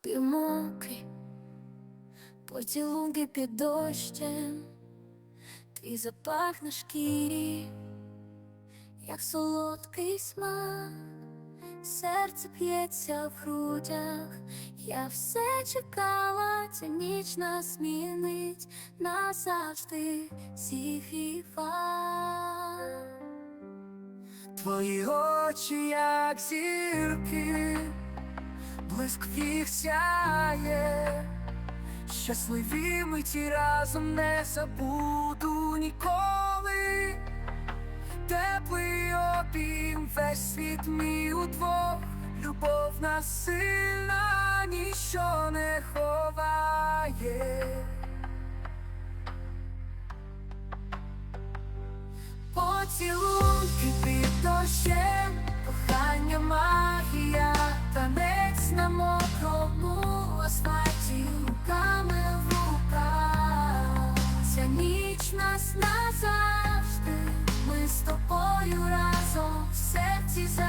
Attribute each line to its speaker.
Speaker 1: Півмокрі, поцілунки під дощем, твій запах на шкірі, як солодкий смак, серце п'ється в грудях, я все чекала, ця ніч нас змінить назавжди зігріва.
Speaker 2: Твої очі, як зірки, блиск їх сяє, щасливі миті разом не забуду ніколи. Теплий обійм, весь світ мій удвох, любов нас сильна, ніщо не ховає. Поцілунки під дощем, разом